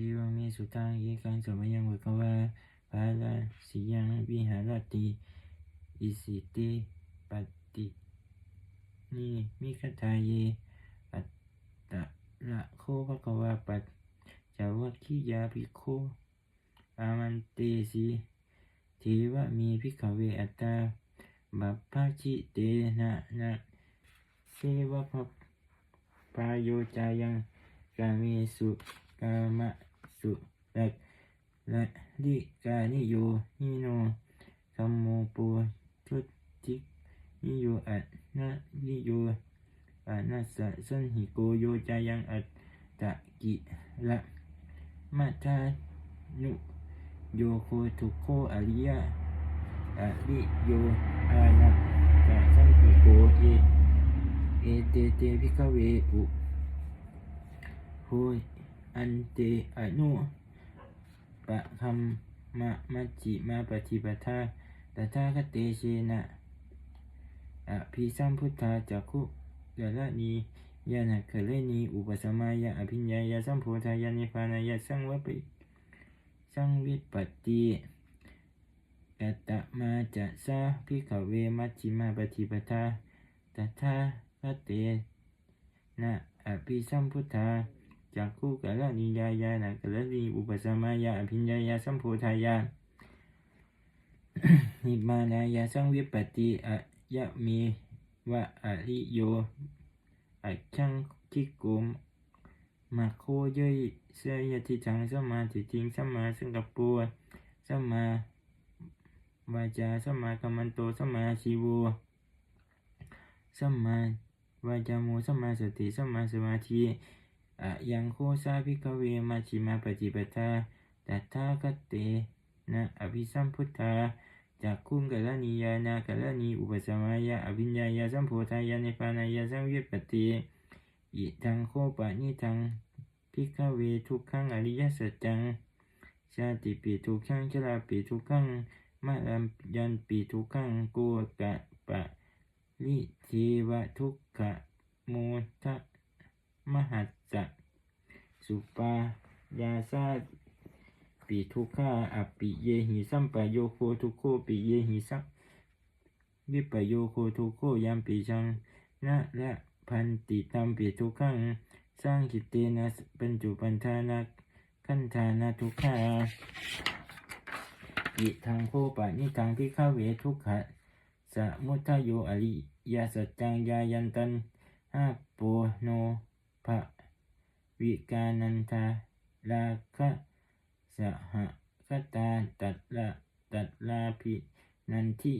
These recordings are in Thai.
อีวังเมสุตังเอกังสมยังเวกวาภาลาสิยังวิหารติอิสิติปฏินีมิคทาเยอัตตะละโคภะคะวาปัจจวัคคียาภิกขุอามันเตสีเทวะมีพิกเวอัตตาบัพพะชิเตนะนะเสวะภะปายโยจายังกาเมสุกามะ สุรักและลิกานิโยนิโนธัมโมปุชุตินิโยอัตนะนิโยอานัสสะสันหิโกโยจายังอัตตะกิละมัทานุโยโคทุโคอริยะอริโยอานัตตะสันหิโกเอเอเตเตพิกเวอุโหยอั อันเตอนุปะคัมะมัจจิมาปฏิปทาตถาคเตเชนะอภิสัมพุทธาจักขุกะละนียานะคเลนีอุปสมายะอภิญญายะสัมโพธายะนิพานายะสังวปิสังวิปติกัตตมาจะสาพิขเวมัจจิมาปฏิปทาตถาคเตนะอภิสัมพุทธา จักขุกะละนียายะนะคะเลนีอุปสมายะอภิญญายะสัมโพธายะนิพพานายะสังวิปติอะยะเมวะอะริโยอะชังคิโกมมาโคเยยเสยติจังสัมมาทิฏฐิสัมมาสังกัปปะสัมมาวาจาสัมมากัมมันโตสัมมาชีโวสัมมาวาจาโมสัมมาสติสัมมาสมาธิ อะยังโคสาภิกเวมัชฌิมาปฏิปทาตถาคเตนะอภิสัมพุทธาจากคุงกัลนียานากัลนีอุปสมายะอภิญญายะสัมโพธายะนิพพานายะสังวิปปติอิทังโคปะนิทังพิกเวทุกขังอริยสัจจังชาติปีทุกขังชราปีทุกขังมะรัมยันปีทุกขังโกกะปะลิเทวะทุกขะโมทะ มหัสสะสุปายาสาปีทุกขาอปิเยหิสัมปโยโคทุกโคปิเยหิสัมวิปโยโคทุกโคยัมปีชังนะและพันติตัมปีทุกขังสร้างกิตเตนะปัญจุปันธานะขันธานะทุกขาอิทังโคปะนิทังพิฆาเวทุกขะสะมุทโยอริยาสัจจังยายันตันอาโปโน ภะวิกานันทาลาคะสหคตาตัดละตัดลาภินันทิ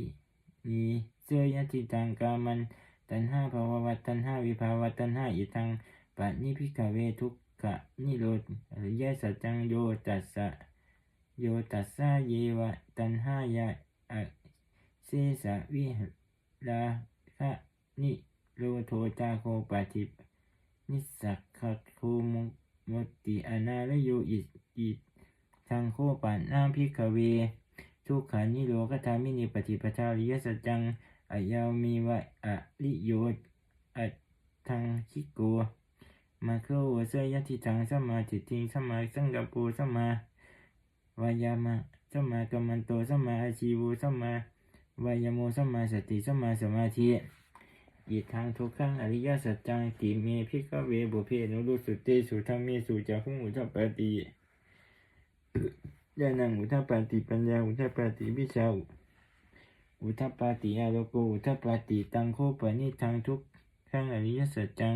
นีเสยติตังกามันตันห้าภาววัตตันห้าวิภาวะตันห้าอิทังปะนิพิกเวทุกขะนิโรธอริยสัจจังโยตัสสะโยตัสสะเยวะตันห้ายะอะเสสะวิหลาคะนิโรโทตาโคปะทิ นิสักขะโคมุมติอนาลโยอิอิทางโคปันนาพิกเว ทุกขานิโรกธามินิปฏิปทาริยสัจจังอายามีวะอะลิโยอัตทังคิโกมาโคเสยติทังสัมมาทิฏฐิสัมมาสังกัปปุสัมมาวายามะสัมมากัมมันโตสัมมาอาชีวสัมมาวายโมสัมมาสติสัมมาสมาธิ อีกทางทุกขังอริยสัจจังติเมพิกเวบุเพนุรุสุเตสุธรรมเมสุจาหุมุทัปปติญาณังอุทปปาติปัญญาอุทปปาติวิชาอุทปปาติอาโลโกอุทปปาติตังโคปนิทังทุกขังอริยสัจจัง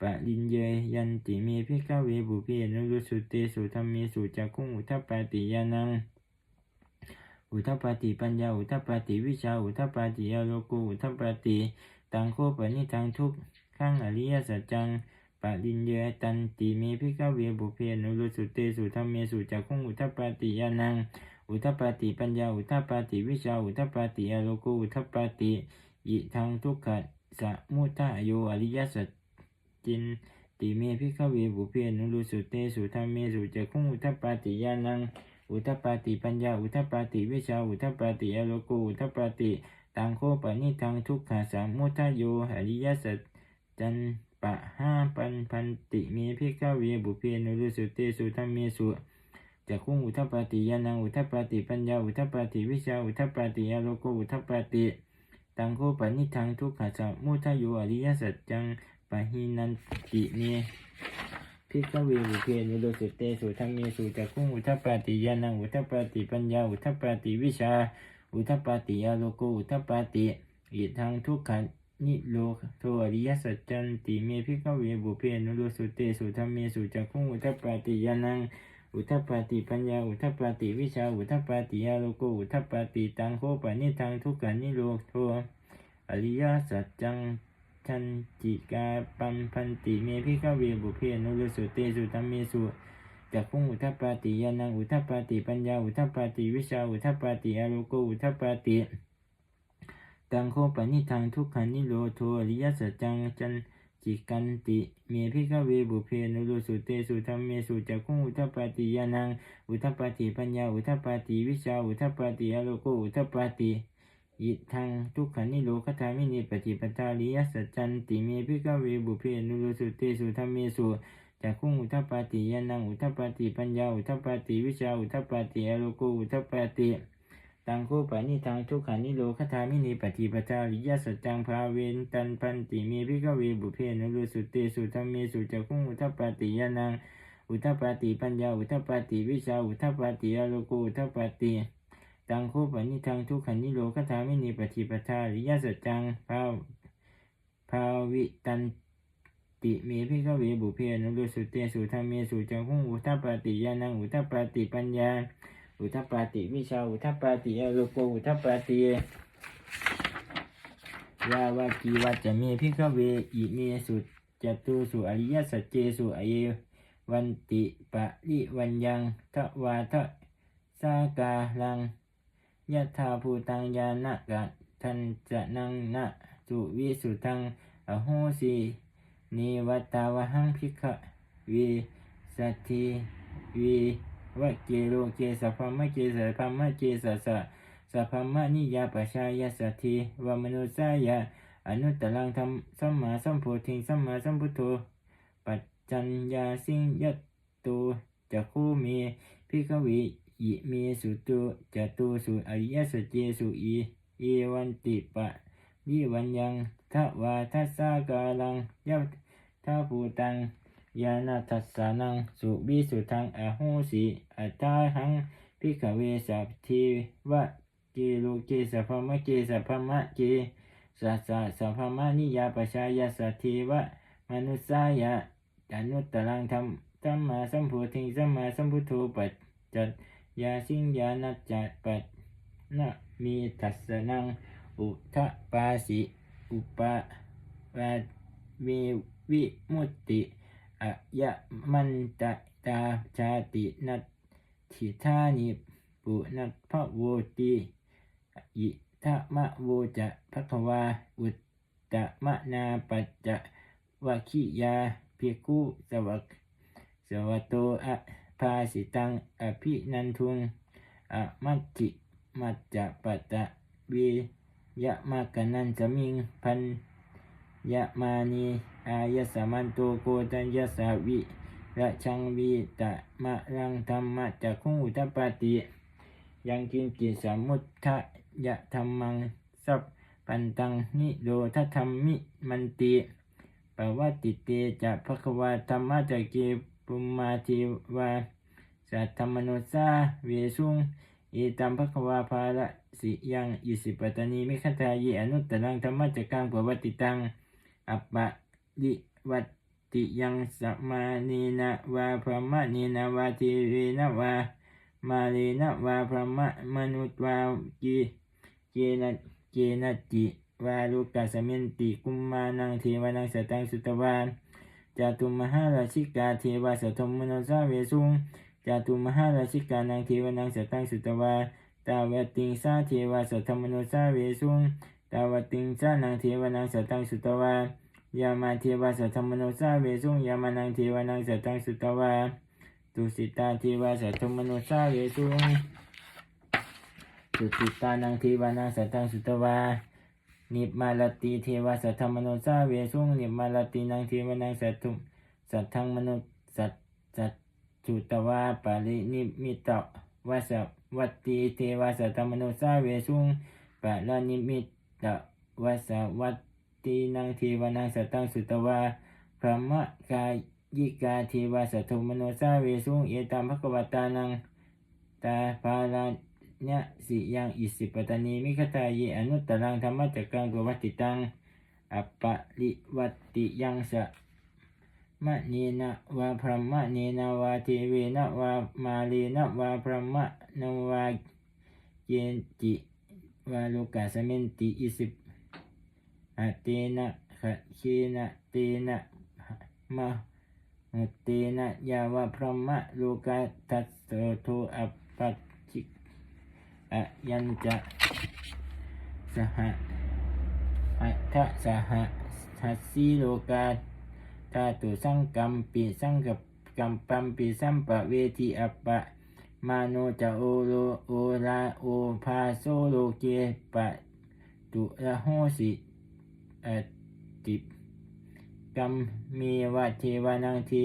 ปะลินเยยันติเมพิกเวบุเพนุรุสุเตสุธรรมเมสุจักขุงอุทปปาติญาณังอุทปปาติปัญญาอุทปปาติวิชาอุทปปาติอาโลโกอุทปปาติ ตังโคปนิทังทุกขังอริยสัจจังปะลินเยตันติเมพิกาเวบุเพนุรุสุเตสุธรรมเมสุจักขุงอุทปปาติยานังอุทปปาติปัญญาอุทปปาติวิชาอุทปปาติอโลโกอุทปปาติอิทังทุกขะสะมุทะโยอริยสัจจินติเมพิกาเวบุเพนุรุสุเตสุธรรมเมสุจักขุงอุทปปาติยานังอุทปปาติปัญญาอุทปปาติวิชาอุทปปาติอโลโกอุทปปาติ ตังโคปนิทังทุกขะสะมุทะโยอริยสัจจันปะห้าปัญพันติเมพิกาเวบุเพนุรุสุเตสุธรรมเมสุจักขุงอุทปปาติยานังอุทปปาติปัญญาอุทปปาติวิชาอุทปปาติอโลโกอุทปปาติตังโคปนิทังทุกขะสามุทโยอริยสัจจังปะหินันติเมพิกเวบุเพนุรุสุเตสุธรรมเมสุจักขุงอุทปปาติยานังอุทปปาติปัญญาอุทปปาติวิชา อุทปปาติอโลโกอุทปปาติอิทังทุกขะนิโรโทอริยสัจจันติเมพิกเวบุเพนุโรสุเตสุธรรมเมสุจักขุงอุทปปาติยานังอุทปปาติปัญญาอุทปปาติวิชาอุทปปาติยาโลโกอุทปปาติตังโคปนิทังทุกขานิโรโทอริยสัจจังชันจิกาปัมพันติเมพิกเวบุเพนุโรสุเตสุธรรมเมสุ จักขุงอุทปปาติยานังอุทปปาติปัญญาอุทปปาติวิชาอุทปปาติยาโลโกอุทปปาติตังโคปนิทังทุกขันนิโรโทอริยสัจจังจันจิกันติเมพิกเวบุเพนุรุสุเตสุธรรมเมสุจักขุงอุทปปาติยานังอุทปปาติปัญญาอุทปปาติวิชาอุทปปาติอโลโกอุทปปาติอิทังทุกขันนิโรคทามินิปฏิปทาริยสัจจันติเมพิกเวบุเพนุรุสุเตสุธรรมเมสุ จักขุงอุทัปปาติยานังอุทัปปาติปัญญาอุทัปปาติวิชาอุทัปปาติอโลโกอุทัปปาติตังโคปานิทังทุกขานิโรคทามินีปฏิปทาริยสัจจังภาเวนตันพันติเมพิกเวบุเพนรุสุเตสุธรรมเมสุจักขุงอุทัปปาติยานังอุทัปปาติปัญญาอุทัปปาติวิชาอุทัปปาติอโลโกอุทัปปาติตังโคปานิทังทุกขานิโรคทามินีปฏิปทาริยสัจจังภาภาวิตัน ติเมพิกเวบุเพนรุสุเตสุธรรมเมสุจักขุงอุทปปาติยานังอุทปปาติปัญญา อุทปปาติวิชาอุทปปาติอโลโกอุทปปาติยาวากีวัจจะเมพิกเวอิเมสุจตุสุอริยสัจเจสุอเยวันติปะริวันยังทวาทะสากาลังยะธาภูตังยานะกะทันจะนังนะสุวิสุทังอโหสี นิวัตาวหังพิกะวิสัตถิวิวะเกโลเกสัพพมะเกสัพพมะเกสัสะสัพพมะนิยาปชายาสัทธิวมนุสายาอนุตตรังธรรมสัมมาสัมโพธิงสัมมาสัมพุทโธปัจจัญญาสิงยตตุจักขุเมพิกเวอิเมสุตุจะตุสุอริยสัจเจสุอีเอวันติปะ วิวันยังทวาทัสสากาลังยัตทาภูตังยานาทัสสานัง สุบิสุทังอโหสิอัตตาหังพิกเวสัพทิวะเกโลเกสัพพมะเกสัพพมะเกสัสสะสัพพมะนิยาปชายาสัทธิวะมนุสายะอนุตตรังธรรมสัมมาสัมพุทิงสัมมาสัมพุทโธปัจจัตยาสิงยานัจจัตปัตนะมีทัสสนัง อุทะปาสิ อุปะวะมีวิมุตติอะยะมันตะตาชาตินัตถิธานิปุนัตพะโวติอิทะมะโวจะภะคะวา อุตตะมะนาปัจจะวะคิยาภิกขุสวักสวัตโตอะภาสิตังอภินันทุงอะมัจจิมัจจะปัตตะวิ ยะมะกะนันจะมิงพันยะมานีอายสมันโตโกตัญญสาวิระชังวีตะมะรังธรรมะจักขุงอุทปปติ ยังกินจิสมุทธะยะธรรมังสัพปันตังนิโรธธรรมมิมันติปวัตติเตจะภควาธรรมะจักเกปุมมาทิวาสัทธรรมโนสาเวสุงเอตัมภควาภาระ สิยังอิสิปตานีมิคตายอนุตตรังธรรมะจักกังปวัตติตังอัปปะดิวัติยังสัมมานีนะวาพระมะนีนะวาทีเรนะวามาเลนะวาพระมะมนุษย์วากีเกนะเกนะจิวาลุกัสมินติกุมมานังเทวานังสตังสุตวานจตุมหาราชิกาเทวาสัทธมมโนสาเวสุงจตุมหาราชิกานังเทวานังสตังสุตวา ตาวติงสาเทวาสัทธมมโนสาเวสุงตาวติงสานังเทวานังสัตังสุตวายามาเทวาสัทธมโนสาเวสุงยามานังเทวานังสัตังสุตวาตุสิตาเทวาสัทธมโนสาเวสุงตุสิตานังเทวานังสัตังสุตวานิบมาลติเทวสัทธมโนสาเวสุงนิบมาลตินังเทวนังสัทธุสัทธังมนุสัตสัตจุตวาปารินิมิตะวาสวัตติเทวาสัตมนุสาเวสุงปาลานิมิตะวาสวัตตินังเทวานังสัตตังสุตวาพระมะกายิกาเทวาสัตถุมนุสาเวสุงเอตัมภควตานังตาภาลาญะสิยังอิสิปตานีมิคตาเยอนุตตรังธรรมจักกังกวัตติตังอปปะลิวัตติยังสะ มะเนนะวาพรหมะเนนะวาเทเวนะวามาเลนะวาพรหมะนวาเยนติวาโลกาสเมนติอิสิปอะเตนะขะเคนะเตนะมะหุเตนะยาวะพรหมะโลกาทัสโสโทอัปปัจจิอะยันจะสหะอัฏฐสหะทัสสีโลกา ธาตุสังกัมปิสังกับกัมปัมปิสัมปะเวทีอัปปะมาโนจะโอโลโอลาโอภาโซโลเกปะตุระโหสิอติกัมเมวะเทวานังที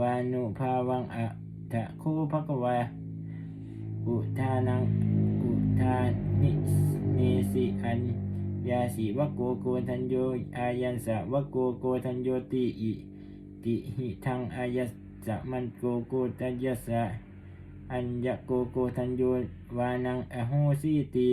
วานุภาวังอะทะโคภะกวาอุทานังอุทานิเนสิอัน ยาสีวโกโกทันโยอายันสะวโกโกทันโยติอิติหิทังอายัสสะมันโกโกทัญยสสะอัญญะโกโกทันโยวานังอโหสิติ